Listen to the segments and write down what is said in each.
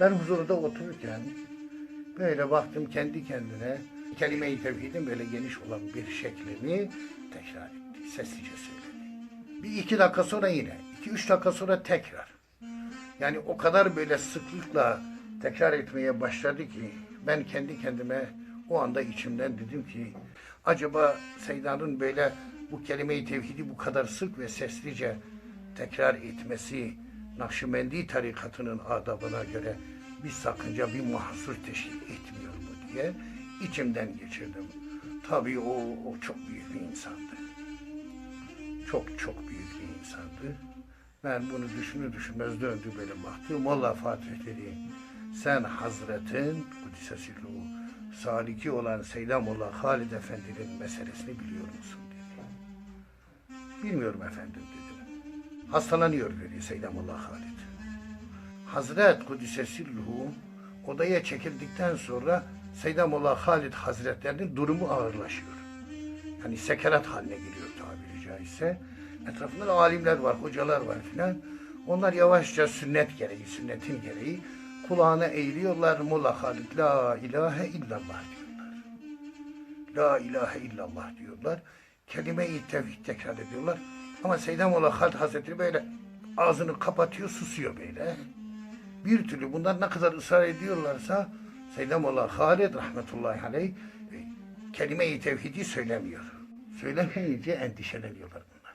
Ben huzurda otururken böyle baktım kendi kendine kelime-i tevhidin böyle geniş olan bir şeklini tekrar etti. Sessizce söyledi. Bir iki dakika sonra yine, iki üç dakika sonra tekrar. Yani o kadar böyle sıklıkla tekrar etmeye başladı ki ben kendi kendime o anda içimden dedim ki acaba Seyda'nın böyle bu kelime-i tevhidi bu kadar sık ve seslice tekrar etmesi Nakşibendi tarikatının adabına göre bir sakınca, bir mahsur teşkil etmiyor mu diye içimden geçirdim. Tabii o, o çok büyük bir insandı. Çok çok büyük bir insandı. Ben bunu düşünür düşünmez döndü böyle baktı. Molla Fatih dedi. Sen Hazretin Kudüs'e saliki olan Seydamullah Halid Efendi'nin meselesini biliyor musun dedi. Bilmiyorum efendim dedim. Hastalanıyor dedi Seydamullah Halid. Hazret Kudüs'e sirruhu odaya çekildikten sonra Seydamullah Halid Hazretlerinin durumu ağırlaşıyor. Yani sekerat haline geliyor tabiri caizse. Etrafında da alimler var, hocalar var filan. Onlar yavaşça sünnet gereği, sünnetin gereği kulağına eğiliyorlar. Molla Halid la ilahe illallah diyorlar. La ilahe illallah diyorlar. Kelime-i tevhid tekrar ediyorlar. Ama Seyyidem Molla Halid Hazretleri böyle ağzını kapatıyor, susuyor böyle. Bir türlü bunlar ne kadar ısrar ediyorlarsa Seyyidem Halid rahmetullahi aleyh e, kelime-i tevhidi söylemiyor. Söylemeyince endişeleniyorlar bunlar.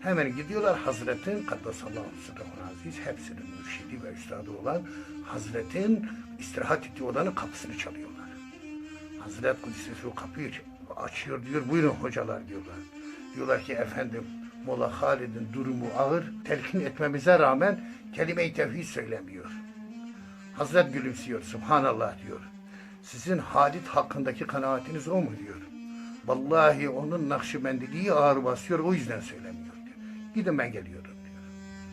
Hemen gidiyorlar Hazretin Kaddesallahu sırrı aziz hepsinin mürşidi ve üstadı olan Hazretin istirahat ettiği odanın kapısını çalıyorlar. Hazret Kudüs'ü kapıyı açıyor diyor buyurun hocalar diyorlar. Diyorlar ki efendim Mola Halid'in durumu ağır telkin etmemize rağmen kelime-i tevhid söylemiyor. Hazret gülümsüyor subhanallah diyor. Sizin Halid hakkındaki kanaatiniz o mu diyor. Vallahi onun nakşibendiliği ağır basıyor o yüzden söylemiyor diyor. Gidin ben geliyorum diyor.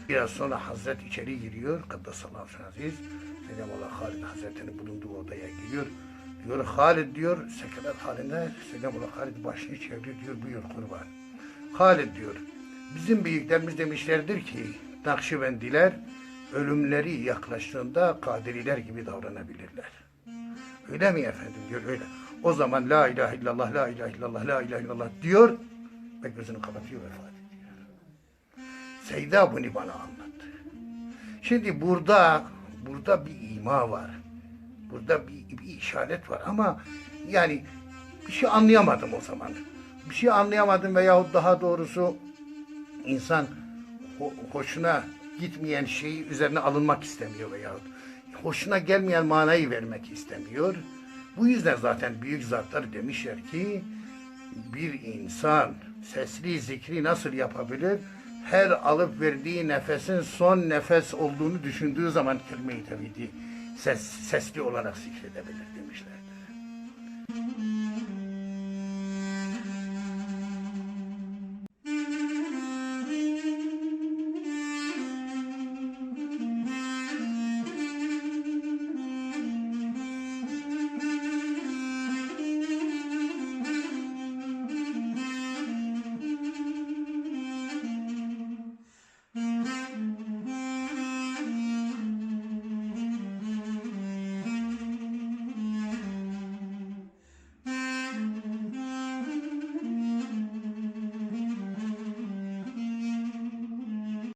Biraz sonra Hazret içeri giriyor. Kaddesallahu aziz. Seyyidem Allah Halid Hazretleri'nin bulunduğu odaya giriyor. Diyor Halid diyor sekerat halinde Seyyidem Allah Halid başını çeviriyor diyor buyur kurban. Halid diyor bizim büyüklerimiz demişlerdir ki Nakşibendiler ölümleri yaklaştığında Kadiriler gibi davranabilirler. Öyle mi efendim diyor öyle. O zaman la ilahe illallah, la ilahe illallah, la ilahe illallah diyor ve gözünü kapatıyor vefat ediyor. Seyda bunu bana anlattı. Şimdi burada burada bir ima var. Burada bir, bir işaret var ama yani bir şey anlayamadım o zaman. Bir şey anlayamadım veyahut daha doğrusu insan ho- hoşuna gitmeyen şeyi üzerine alınmak istemiyor veyahut hoşuna gelmeyen manayı vermek istemiyor. Bu yüzden zaten büyük zatlar demişler ki bir insan sesli zikri nasıl yapabilir? Her alıp verdiği nefesin son nefes olduğunu düşündüğü zaman kelime-i tevhidi ses, sesli olarak zikredebilir demişlerdir.